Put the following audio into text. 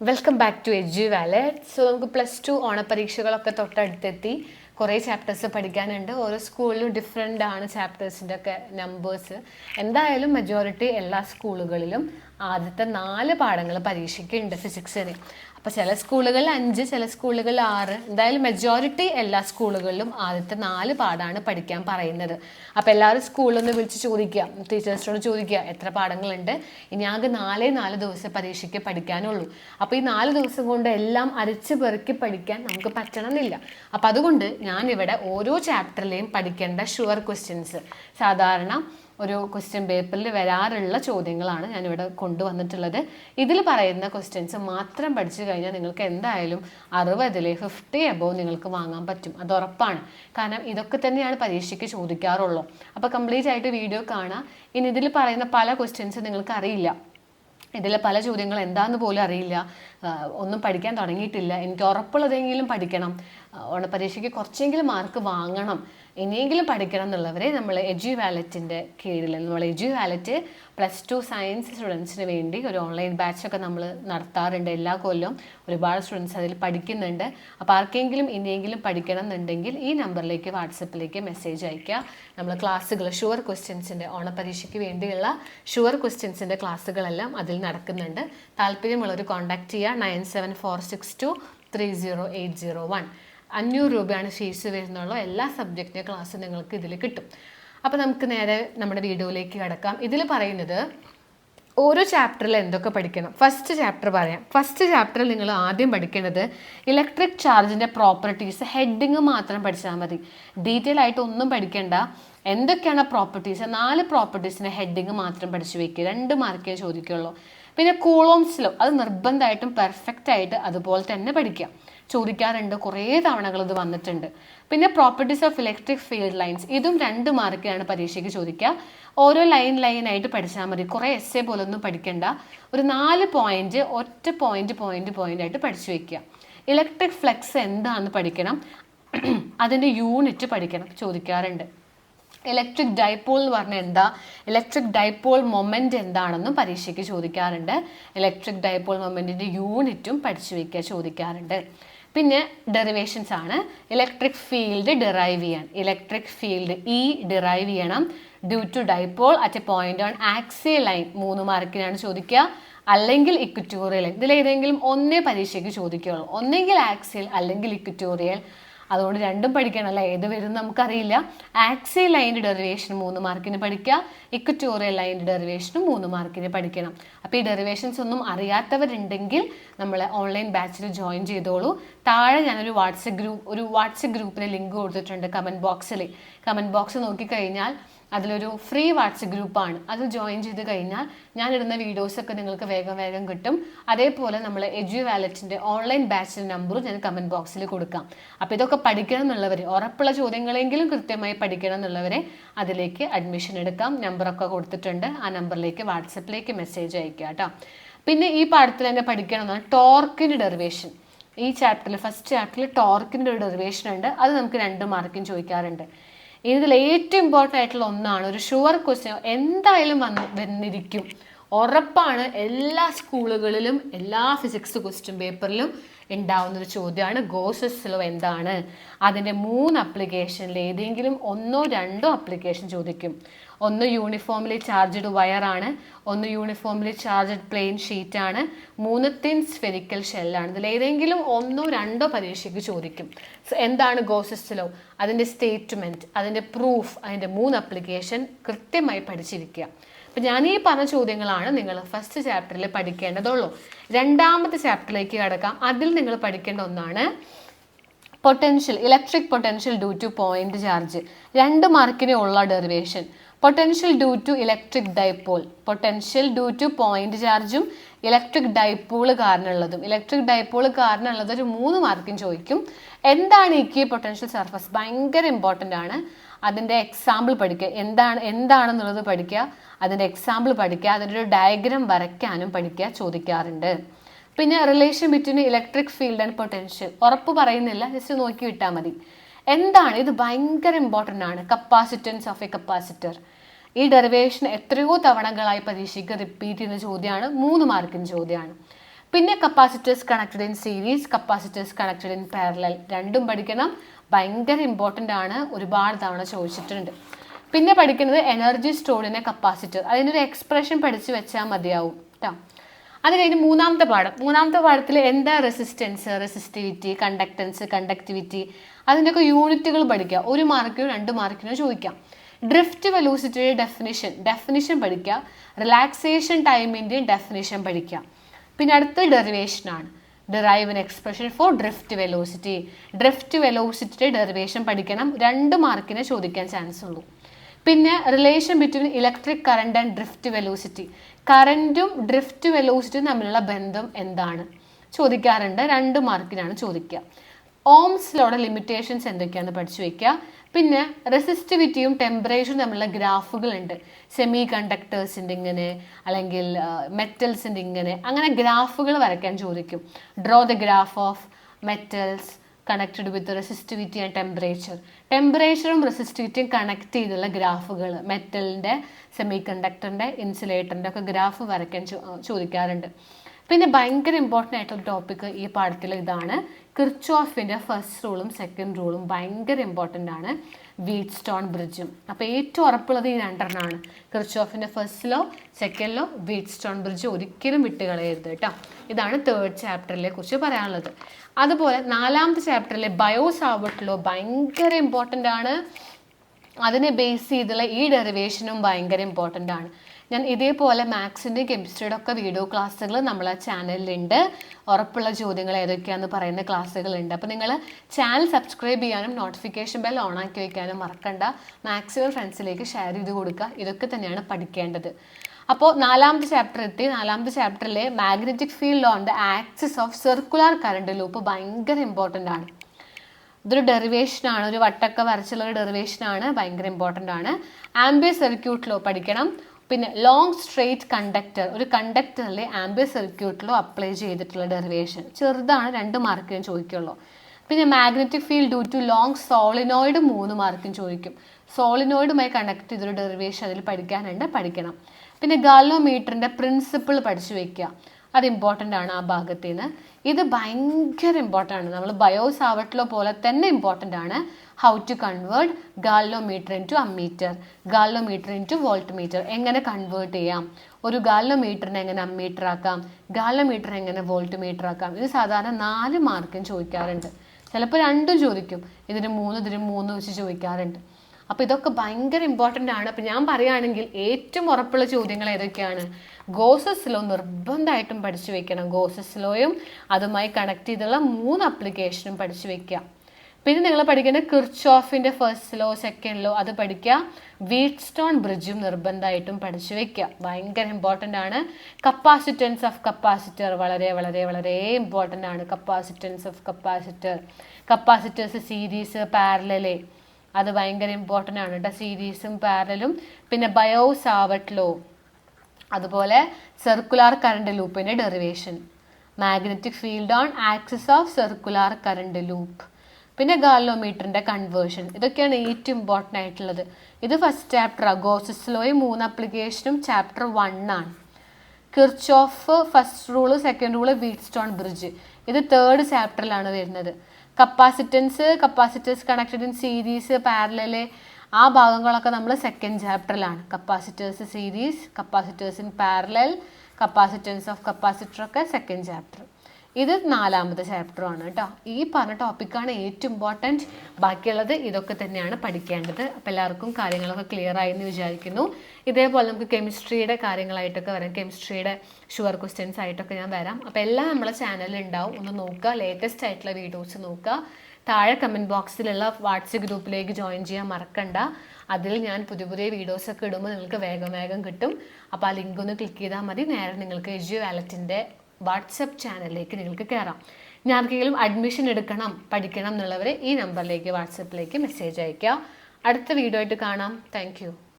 Welcome back to edge wallet so നമുക്ക് plus two ഓണപരീക്ഷകളൊക്കെ തൊട്ടടുത്തെത്തി. കുറേ ചാപ്റ്റേഴ്സ് പഠിക്കാനുണ്ട്. ഓരോ സ്കൂളിലും ഡിഫറെന്റ് ആണ് ചാപ്റ്റേഴ്സിന്റെ ഒക്കെ നമ്പേഴ്സ് എന്തായാലും മെജോറിറ്റി എല്ലാ സ്കൂളുകളിലും ആദ്യത്തെ നാല് പാഠങ്ങൾ പരീക്ഷയ്ക്കുണ്ട് ഫിസിക്സിന് അപ്പോൾ ചില സ്കൂളുകളിൽ അഞ്ച് ചില സ്കൂളുകളിൽ ആറ്. എന്തായാലും മെജോറിറ്റി എല്ലാ സ്കൂളുകളിലും ആദ്യത്തെ നാല് പാടാണ് പഠിക്കാൻ പറയുന്നത്. അപ്പോൾ എല്ലാവരും സ്കൂളിൽ നിന്ന് വിളിച്ച് ചോദിക്കുക ടീച്ചേഴ്സിനോട് ചോദിക്കുക എത്ര പാഠങ്ങളുണ്ട്? ഇനി ആകെ നാലേ നാല് ദിവസം പരീക്ഷയ്ക്ക് പഠിക്കാനുള്ളൂ. അപ്പോൾ ഈ നാല് ദിവസം കൊണ്ട് എല്ലാം അരച്ച് പെറുക്കി പഠിക്കാൻ നമുക്ക് പറ്റണമെന്നില്ല. അപ്പോൾ അതുകൊണ്ട് ഞാനിവിടെ ഓരോ ചാപ്റ്ററിലെയും പഠിക്കേണ്ട ഷുവർ ക്വസ്റ്റ്യൻസ് സാധാരണ ഒരു ക്വസ്റ്റ്യൻ പേപ്പറിൽ വരാറുള്ള ചോദ്യങ്ങളാണ് ഞാനിവിടെ കൊണ്ടുവന്നിട്ടുള്ളത്. ഇതിൽ പറയുന്ന ക്വസ്റ്റ്യൻസ് മാത്രം പഠിച്ചു കഴിഞ്ഞാൽ നിങ്ങൾക്ക് എന്തായാലും അറുപതിലെ ഫിഫ്റ്റി എബോവ് നിങ്ങൾക്ക് വാങ്ങാൻ പറ്റും. അത് ഉറപ്പാണ്. കാരണം ഇതൊക്കെ തന്നെയാണ് പരീക്ഷയ്ക്ക് ചോദിക്കാറുള്ളൂ. അപ്പോൾ കംപ്ലീറ്റ് ആയിട്ട് വീഡിയോ കാണാം. ഇനി ഇതിൽ പറയുന്ന പല ക്വസ്റ്റ്യൻസ് നിങ്ങൾക്ക് അറിയില്ല. ഇതിലെ പല ചോദ്യങ്ങൾ എന്താണെന്ന് പോലും അറിയില്ല. ഒന്നും പഠിക്കാൻ തുടങ്ങിയിട്ടില്ല. എനിക്ക് ഉറപ്പുള്ളതെങ്കിലും പഠിക്കണം. ഓണപരീക്ഷയ്ക്ക് കുറച്ചെങ്കിലും മാർക്ക് വാങ്ങണം. ഇനിയെങ്കിലും പഠിക്കണം എന്നുള്ളവരെ നമ്മൾ എജു വാലറ്റിന്റെ കീഴിൽ നമ്മൾ Edu Wallet plus two science സ്റ്റുഡൻസിന് വേണ്ടി ഒരു ഓൺലൈൻ ബാച്ചൊക്കെ നമ്മൾ നടത്താറുണ്ട് എല്ലാ കൊല്ലവും. ഒരുപാട് സ്റ്റുഡൻസ് അതിൽ പഠിക്കുന്നുണ്ട്. അപ്പോൾ ആർക്കെങ്കിലും ഇനിയെങ്കിലും പഠിക്കണം എന്നുണ്ടെങ്കിൽ ഈ നമ്പറിലേക്ക് വാട്സപ്പിലേക്ക് മെസ്സേജ് അയയ്ക്കുക. നമ്മൾ ക്ലാസ്സുകൾ ഷുവർ ക്വസ്റ്റ്യൻസിന്റെ ഓണപരീക്ഷയ്ക്ക് വേണ്ടിയുള്ള ഷുവർ ക്വസ്റ്റ്യൻസിന്റെ ക്ലാസ്സുകളെല്ലാം അതിൽ നടക്കുന്നുണ്ട്. താല്പര്യമുള്ളവർ കോൺടാക്ട് ചെയ്യുക. Nine seven four six two three zero eight zero one അഞ്ഞൂറ് രൂപയാണ് ഫീസ് വരുന്നുള്ളൂ. എല്ലാ സബ്ജക്റ്റിന്റെ ക്ലാസ് നിങ്ങൾക്ക് ഇതിൽ കിട്ടും. അപ്പോൾ നമുക്ക് നേരെ നമ്മുടെ വീഡിയോയിലേക്ക് കിടക്കാം. ഇതിൽ പറയുന്നത് ഓരോ ചാപ്റ്ററിൽ എന്തൊക്കെ പഠിക്കണം? ഫസ്റ്റ് ചാപ്റ്റർ പറയാം. ഫസ്റ്റ് ചാപ്റ്ററിൽ നിങ്ങൾ ആദ്യം പഠിക്കേണ്ടത് ഇലക്ട്രിക് ചാർജിന്റെ പ്രോപ്പർട്ടീസ് ഹെഡിങ് മാത്രം പഠിച്ചാൽ മതി. ഡീറ്റെയിൽ ആയിട്ട് ഒന്നും പഠിക്കേണ്ട. എന്തൊക്കെയാണ് പ്രോപ്പർട്ടീസ് നാല് പ്രോപ്പർട്ടീസിന്റെ ഹെഡിങ് മാത്രം പഠിച്ചു വയ്ക്കുക രണ്ട് മാർക്കേ ചോദിക്കുള്ളൂ. പിന്നെ കൂളോംസിലോ അത് നിർബന്ധമായിട്ടും പെർഫെക്റ്റ് ആയിട്ട് അതുപോലെ തന്നെ പഠിക്കുക ചോദിക്കാറുണ്ട്. കുറേ തവണകൾ ഇത് വന്നിട്ടുണ്ട്. പിന്നെ properties of electric field lines ഇതും രണ്ട് മാർക്കിലാണ് പരീക്ഷയ്ക്ക് ചോദിക്കുക. ഓരോ ലൈൻ ആയിട്ട് പഠിച്ചാൽ മതി. കുറേ എസ് എ പോലൊന്നും പഠിക്കണ്ട. ഒരു നാല് പോയിന്റ് ഒറ്റ പോയിന്റ് പോയിന്റ് പോയിന്റ് ആയിട്ട് പഠിച്ചു വെക്കുക ഇലക്ട്രിക് ഫ്ലെക്സ് എന്താണെന്ന് പഠിക്കണം. അതിന്റെ യൂണിറ്റ് പഠിക്കണം. ചോദിക്കാറുണ്ട്. ഇലക്ട്രിക് ഡൈപോൾ എന്ന് പറഞ്ഞാൽ എന്താ? ഇലക്ട്രിക് ഡൈപോൾ മൊമെന്റ് എന്താണെന്നും പരീക്ഷയ്ക്ക് ചോദിക്കാറുണ്ട്. ഇലക്ട്രിക് ഡൈപോൾ മൊമെന്റിന്റെ യൂണിറ്റും പഠിച്ചു വെക്കുക ചോദിക്കാറുണ്ട്. പിന്നെ ഡെറിവേഷൻസ് ആണ് ഇലക്ട്രിക് ഫീൽഡ് ഡിറൈവ് ചെയ്യാൻ ഇലക്ട്രിക് ഫീൽഡ് ഇ ഡിറൈവ് ചെയ്യണം. Due to dipole at a point on axial line മൂന്ന് മാർക്കിനാണ് ചോദിക്കുക. അല്ലെങ്കിൽ ഇക്വറ്റോറിയൽ ഇതിലേതെങ്കിലും ഒന്നേ പരീക്ഷയ്ക്ക് ചോദിക്കുകയുള്ളൂ. ഒന്നെങ്കിൽ ആക്സിയൽ അല്ലെങ്കിൽ ഇക്വറ്റോറിയൽ അതുകൊണ്ട് രണ്ടും പഠിക്കണം അല്ലേ? ഏത് വരും നമുക്കറിയില്ല. ആക്സി ലൈന്റെ ഡെറിവേഷൻ മൂന്ന് മാർക്കിന് പഠിക്കുക. ഇക്വറ്റോറിയൽ ലൈന്റെ ഡെറിവേഷനും മൂന്ന് മാർക്കിന് പഠിക്കണം. അപ്പോൾ ഈ ഡെറിവേഷൻസ് ഒന്നും അറിയാത്തവരുണ്ടെങ്കിൽ നമ്മൾ ഓൺലൈൻ ബാച്ചിൽ ജോയിൻ ചെയ്തോളൂ. താഴെ ഞാനൊരു വാട്സപ്പ് ഗ്രൂപ്പ് ഒരു വാട്സപ്പ് ഗ്രൂപ്പിന് ലിങ്ക് കൊടുത്തിട്ടുണ്ട് കമന്റ് ബോക്സിൽ കമന്റ് ബോക്സ് നോക്കിക്കഴിഞ്ഞാൽ അതിലൊരു ഫ്രീ വാട്സപ്പ് ഗ്രൂപ്പാണ് അത് ജോയിൻ ചെയ്ത് കഴിഞ്ഞാൽ ഞാൻ ഇടുന്ന വീഡിയോസൊക്കെ നിങ്ങൾക്ക് വേഗം വേഗം കിട്ടും. അതേപോലെ നമ്മൾ എജു വാലറ്റിന്റെ ഓൺലൈൻ ബാച്ചിന്റെ നമ്പറും ഞാൻ കമന്റ് ബോക്സിൽ കൊടുക്കാം. അപ്പോൾ ഇതൊക്കെ പഠിക്കണം എന്നുള്ളവർ ഉറപ്പുള്ള ചോദ്യങ്ങളെങ്കിലും കൃത്യമായി പഠിക്കണം എന്നുള്ളവരെ അതിലേക്ക് അഡ്മിഷൻ എടുക്കാം. നമ്പറൊക്കെ കൊടുത്തിട്ടുണ്ട്. ആ നമ്പറിലേക്ക് വാട്സപ്പിലേക്ക് മെസ്സേജ് അയക്കുക കേട്ടോ പിന്നെ ഈ പാഠത്തിൽ തന്നെ പഠിക്കണമെന്നാണ് ടോർക്കിന്റെ ഡെറിവേഷൻ ഈ ചാപ്റ്ററിൽ ഫസ്റ്റ് ചാപ്റ്ററിൽ ടോർക്കിന്റെ ഒരു ഡെറിവേഷൻ ഉണ്ട്. അത് നമുക്ക് രണ്ട് മാർക്കും ചോദിക്കാറുണ്ട്. ഇതിൽ ഏറ്റവും ഇമ്പോർട്ടന്റ് ആയിട്ടുള്ള ഒന്നാണ്. ഒരു ഷുവർ ക്വസ്റ്റ്യൻ എന്തായാലും വന്ന് വന്നിരിക്കും. ഉറപ്പാണ് എല്ലാ സ്കൂളുകളിലും എല്ലാ ഫിസിക്സ് ക്വസ്റ്റ്യൻ പേപ്പറിലും ഉണ്ടാവുന്ന ഒരു ചോദ്യമാണ് ഗോസസ് ലോ എന്താണ്? അതിന്റെ മൂന്ന് അപ്ലിക്കേഷനിൽ ഏതെങ്കിലും ഒന്നോ രണ്ടോ അപ്ലിക്കേഷൻ ചോദിക്കും. ഒന്ന് യൂണിഫോമിലി ചാർജ്ഡ് വയറാണ് ഒന്ന് യൂണിഫോമിലി ചാർജ്ഡ് പ്ലെയിൻ ഷീറ്റാണ് മൂന്ന് തിൻ സ്ഫെരിക്കൽ ഷെല്ലാണ് ഇതിൽ ഏതെങ്കിലും ഒന്നോ രണ്ടോ പരീക്ഷയ്ക്ക് ചോദിക്കും. എന്താണ് ഗോസിസ്റ്റലോ അതിന്റെ സ്റ്റേറ്റ്മെന്റ് അതിന്റെ പ്രൂഫ് അതിന്റെ മൂന്ന് അപ്ലിക്കേഷൻ കൃത്യമായി പഠിച്ചിരിക്കുക. അപ്പം ഞാൻ ഈ പറഞ്ഞ ചോദ്യങ്ങളാണ് നിങ്ങൾ ഫസ്റ്റ് ചാപ്റ്ററിൽ പഠിക്കേണ്ടതുള്ളൂ. രണ്ടാമത്തെ ചാപ്റ്ററിലേക്ക് കിടക്കാം. അതിൽ നിങ്ങൾ പഠിക്കേണ്ട ഒന്നാണ് potential electric potential due to point charge രണ്ട് മാർക്കിനെ ഉള്ള derivation potential due to electric dipole potential due to point ചാർജും ഇലക്ട്രിക് ഡൈപോൾ കാരണമുള്ളതും. ഇലക്ട്രിക് ഡൈപോൾ കാരണമുള്ളത് ഒരു മൂന്ന് മാർക്കും ചോദിക്കും. എന്താണ് ഈ പൊട്ടൻഷ്യൽ സർഫസ് ഭയങ്കര ഇമ്പോർട്ടന്റ് ആണ്. അതിന്റെ എക്സാമ്പിൾ പഠിക്കുക. എന്താണ് എന്താണെന്നുള്ളത് പഠിക്കുക. അതിന്റെ എക്സാമ്പിൾ പഠിക്കുക. അതിന്റെ ഒരു ഡയഗ്രാം വരയ്ക്കാനും പഠിക്കുക ചോദിക്കാറുണ്ട്. പിന്നെ relation between electric field and potential ഉറപ്പ് പറയുന്നില്ല. ജസ്റ്റ് നോക്കി വിട്ടാൽ മതി. എന്താണ്? ഇത് ഭയങ്കര ഇമ്പോർട്ടന്റ് ആണ്. കപ്പാസിറ്റൻസ് ഓഫ് എ കപ്പാസിറ്റർ ഈ ഡെറിവേഷൻ എത്രയോ തവണകളായി പരീക്ഷയ്ക്ക് റിപ്പീറ്റ് ചെയ്യുന്ന ചോദ്യമാണ്. മൂന്ന് മാർക്കിന് ചോദ്യമാണ്. പിന്നെ capacitors connected in series capacitors connected in parallel രണ്ടും പഠിക്കണം. ഭയങ്കര ഇമ്പോർട്ടന്റ് ആണ്. ഒരുപാട് തവണ ചോദിച്ചിട്ടുണ്ട്. പിന്നെ പഠിക്കുന്നത് എനർജി സ്റ്റോർഡിനെ കപ്പാസിറ്റർ അതിനൊരു എക്സ്പ്രഷൻ പഠിച്ചു വെച്ചാൽ മതിയാവും. കേട്ടോ അത് കഴിഞ്ഞ് മൂന്നാമത്തെ പാഠം. മൂന്നാമത്തെ പാഠത്തിൽ എന്താ റെസിസ്റ്റൻസ് റെസിസ്റ്റിവിറ്റി കണ്ടക്ടൻസ് കണ്ടക്ടിവിറ്റി അതിന്റെയൊക്കെ യൂണിറ്റുകൾ പഠിക്കുക. ഒരു മാർക്കിനോ രണ്ട് മാർക്കിനോ ചോദിക്കാം. ഡ്രിഫ്റ്റ് വെലോസിറ്റിയുടെ ഡെഫിനിഷൻ ഡെഫിനിഷൻ പഠിക്കുക. റിലാക്സേഷൻ ടൈമിന്റെയും ഡെഫിനിഷൻ പഠിക്കുക. പിന്നെ അടുത്ത ഡെറിവേഷനാണ് derive an expression for drift velocity drift വെലോസിറ്റിയുടെ derivation പഠിക്കണം. രണ്ട് മാർക്കിനെ ചോദിക്കാൻ ചാൻസ് ഉള്ളൂ. പിന്നെ relation between electric current and drift velocity കറന്റും ഡ്രിഫ്റ്റ് വെലോസിറ്റിയും തമ്മിലുള്ള ബന്ധം എന്താണ്? ചോദിക്കാറുണ്ട്. രണ്ട് മാർക്കിനാണ് ചോദിക്കുക. ഓംസ് ലോടെ ലിമിറ്റേഷൻസ് എന്തൊക്കെയാണെന്ന് പഠിച്ചു വയ്ക്കുക പിന്നെ റെസിസ്റ്റിവിറ്റിയും ടെമ്പറേച്ചറും തമ്മിലുള്ള ഗ്രാഫുകൾ ഉണ്ട്. സെമി കണ്ടക്ടേഴ്സിന്റെ ഇങ്ങനെ അല്ലെങ്കിൽ മെറ്റൽസിന്റെ ഇങ്ങനെ അങ്ങനെ ഗ്രാഫുകൾ വരയ്ക്കാൻ ചോദിക്കും. Draw the graph of metals connected with resistivity and temperature ടെമ്പറേച്ചറും റെസിസ്റ്റിവിറ്റിയും കണക്ട് ചെയ്തുള്ള ഗ്രാഫുകൾ മെറ്റലിന്റെ സെമി കണ്ടക്ടറിന്റെ ഇൻസുലേറ്ററിന്റെ ഒക്കെ ഗ്രാഫ് വരയ്ക്കാൻ ചോദിക്കാറുണ്ട്. പിന്നെ ഭയങ്കര ഇമ്പോർട്ടന്റ് ആയിട്ടുള്ള ടോപ്പിക് ഈ പാഠത്തിൽ ഇതാണ്. കിർച്ചോഫിന്റെ ഫസ്റ്റ് റൂളും സെക്കൻഡ് റൂളും ഭയങ്കര ഇമ്പോർട്ടന്റ് ആണ്. വീറ്റ് സ്റ്റോൺ ബ്രിഡ്ജും അപ്പോൾ ഏറ്റവും ഉറപ്പുള്ളത് ഈ രണ്ടെണ്ണമാണ് കിർച്ചോഫിന്റെ first law second law Wheatstone bridge ഒരിക്കലും വിട്ടുകളയരുത് കേട്ടോ. ഇതാണ് തേർഡ് ചാപ്റ്ററിലെ കുറിച്ച് പറയാനുള്ളത്. അതുപോലെ നാലാമത്തെ ചാപ്റ്ററിലെ ബയോ ലോ ഭയങ്കര ഇമ്പോർട്ടന്റ് ആണ്. അതിനെ ബേസ് ചെയ്തുള്ള ഈ ഡെറിവേഷനും ഭയങ്കര ഇമ്പോർട്ടന്റ് ആണ്. ഞാൻ ഇതേപോലെ മാത്സിന്റെ കെമിസ്ട്രിയുടെ ഒക്കെ വീഡിയോ ക്ലാസ്സുകൾ നമ്മളെ ചാനലിലുണ്ട്. ഉറപ്പുള്ള ചോദ്യങ്ങൾ ഏതൊക്കെയാണെന്ന് പറയുന്ന ക്ലാസ്സുകളുണ്ട്. അപ്പോൾ നിങ്ങൾ ചാനൽ സബ്സ്ക്രൈബ് ചെയ്യാനും നോട്ടിഫിക്കേഷൻ ബെൽ ഓൺ ആക്കി വയ്ക്കാനും മറക്കണ്ട. മാക്സിമം ഫ്രണ്ട്സിലേക്ക് ഷെയർ ചെയ്ത് കൊടുക്കുക. ഇതൊക്കെ തന്നെയാണ് പഠിക്കേണ്ടത്. അപ്പോൾ നാലാമത്തെ ചാപ്റ്റർ എത്തി. നാലാമത്തെ ചാപ്റ്ററിലെ magnetic field on the axis of circular current loop ഭയങ്കര ഇമ്പോർട്ടന്റ് ആണ്. ഇതൊരു ഡെറിവേഷൻ ആണ്. ഒരു വട്ടക്ക വരച്ചുള്ള ഒരു ഡെറിവേഷൻ ആണ്. ഭയങ്കര ഇമ്പോർട്ടന്റ് ആണ്. ആംബിയ സർക്യൂട്ടിലോ പഠിക്കണം. പിന്നെ ലോങ് സ്ട്രെയിറ്റ് കണ്ടക്ടർ ഒരു കണ്ടക്ടറിലെ ആംബിയ സർക്യൂട്ടിലോ അപ്ലൈ ചെയ്തിട്ടുള്ള ഡെറിവേഷൻ ചെറുതാണ് രണ്ട് മാർക്കിനും ചോദിക്കുള്ളൂ. പിന്നെ magnetic field due to long solenoid മൂന്ന് മാർക്കും ചോദിക്കും. സോളിനോയിഡുമായി കണക്ട് ചെയ്തൊരു ഡെറിവേഷൻ അതിൽ പഠിക്കാനുണ്ട് പഠിക്കണം. പിന്നെ ഗാലോമീറ്ററിന്റെ പ്രിൻസിപ്പിൾ പഠിച്ചു വയ്ക്കുക അത് ഇമ്പോർട്ടന്റ് ആണ് ആ ഭാഗത്ത് നിന്ന് ഇത് ഭയങ്കര ഇമ്പോർട്ടന്റ് ആണ്. നമ്മൾ ബയോസ് ആവട്ടിലോ പോലെ തന്നെ ഇമ്പോർട്ടന്റ് ആണ്. How to convert galvanometer into ammeter galvanometer into voltmeter എങ്ങനെ കൺവേർട്ട് ചെയ്യാം? ഒരു ഗാലോമീറ്ററിനെ എങ്ങനെ അമ്മീറ്റർ ആക്കാം? ഗാലോമീറ്റർ എങ്ങനെ വോൾട്ട് മീറ്റർ ആക്കാം? ഇത് സാധാരണ നാല് മാർക്കും ചോദിക്കാറുണ്ട്. ചിലപ്പോൾ രണ്ടും ചോദിക്കും. ഇതിന് മൂന്ന് ഇതിന് മൂന്ന് വെച്ച് ചോദിക്കാറുണ്ട്. അപ്പോൾ ഇതൊക്കെ ഭയങ്കര ഇമ്പോർട്ടന്റ് ആണ്. അപ്പോൾ ഞാൻ പറയുകയാണെങ്കിൽ ഏറ്റവും ഉറപ്പുള്ള ചോദ്യങ്ങൾ ഏതൊക്കെയാണ്? ഗോസസ് ലോ നിർബന്ധമായിട്ടും പഠിച്ചു വെക്കണം. ഗോസസ് ലോയും അതുമായി കണക്ട് ചെയ്തുള്ള മൂന്ന് അപ്ലിക്കേഷനും പഠിച്ചു വെക്കുക. പിന്നെ നിങ്ങൾ പഠിക്കേണ്ട കിർച്ചോഫിന്റെ ഫസ്റ്റ് ലോ സെക്കൻഡ് ലോ അത് പഠിക്കുക. വീറ്റ് സ്റ്റോൺ ബ്രിഡ്ജും നിർബന്ധമായിട്ടും പഠിച്ചു വെക്കുക. ഭയങ്കര ഇമ്പോർട്ടന്റ് ആണ്. കപ്പാസിറ്റൻസ് ഓഫ് കപ്പാസിറ്റർ വളരെ വളരെ വളരെ ഇമ്പോർട്ടന്റ് ആണ്. Capacitance of capacitor capacitors series പാരലലേ അത് ഭയങ്കര ഇമ്പോർട്ടന്റ് ആണ് കേട്ടോ സീരീസും പാരലും പിന്നെ ബയോസ് ആവട്ട് ലോ അതുപോലെ സർക്കുലാർ കറണ്ട് ലൂപ്പിന്റെ derivation magnetic field on axis of circular current loop പിന്നെ ഗാലോമീറ്ററിന്റെ കൺവേർഷൻ ഇതൊക്കെയാണ് ഏറ്റവും ഇമ്പോർട്ടന്റ് ആയിട്ടുള്ളത്. ഇത് ഫസ്റ്റ് ചാപ്റ്റർ ഗോസസ് ലോയും മൂന്ന് അപ്ലിക്കേഷനും ചാപ്റ്റർ വൺ ആണ്. Of first rule second rule Wheatstone bridge ഇത് തേർഡ് ചാപ്റ്ററിലാണ് വരുന്നത്. Capacitance capacitors connected in series parallel ആ ഭാഗങ്ങളൊക്കെ നമ്മൾ second ചാപ്റ്ററിലാണ് capacitors series capacitors in parallel capacitance of capacitor ഒക്കെ സെക്കൻഡ് ചാപ്റ്റർ ഇത് നാലാമത്തെ ചാപ്റ്ററാണ് കേട്ടോ. ഈ പറഞ്ഞ ടോപ്പിക്കാണ് ഏറ്റവും ഇമ്പോർട്ടന്റ് ബാക്കിയുള്ളത് ഇതൊക്കെ തന്നെയാണ് പഠിക്കേണ്ടത്. അപ്പോൾ എല്ലാവർക്കും കാര്യങ്ങളൊക്കെ ക്ലിയർ ആയി എന്ന് വിചാരിക്കുന്നു. ഇതേപോലെ നമുക്ക് കെമിസ്ട്രിയുടെ കാര്യങ്ങളായിട്ടൊക്കെ വരാം. കെമിസ്ട്രിയുടെ ഷുവർ ക്വസ്റ്റ്യൻസ് ആയിട്ടൊക്കെ ഞാൻ വരാം. അപ്പോൾ എല്ലാം നമ്മളെ ചാനലിൽ ഉണ്ടാവും. ഒന്ന് നോക്കുക ലേറ്റസ്റ്റ് ആയിട്ടുള്ള വീഡിയോസ് നോക്കുക. താഴെ കമന്റ് ബോക്സിലുള്ള വാട്സപ്പ് ഗ്രൂപ്പിലേക്ക് ജോയിൻ ചെയ്യാൻ മറക്കണ്ട. അതിൽ ഞാൻ പുതിയ പുതിയ വീഡിയോസൊക്കെ ഇടുമ്പോൾ നിങ്ങൾക്ക് വേഗം വേഗം കിട്ടും. അപ്പോൾ ആ ലിങ്ക് ഒന്ന് ക്ലിക്ക് ചെയ്താൽ മതി. നേരെ നിങ്ങൾക്ക് എജു വാലറ്റിന്റെ വാട്സപ്പ് ചാനലിലേക്ക് നിങ്ങൾക്ക് കയറാം. ഇനി ആർക്കെങ്കിലും അഡ്മിഷൻ എടുക്കണം പഠിക്കണം എന്നുള്ളവർ ഈ നമ്പറിലേക്ക് വാട്സപ്പിലേക്ക് മെസ്സേജ് അയയ്ക്കുക അടുത്ത വീഡിയോ ആയിട്ട് കാണാം. താങ്ക്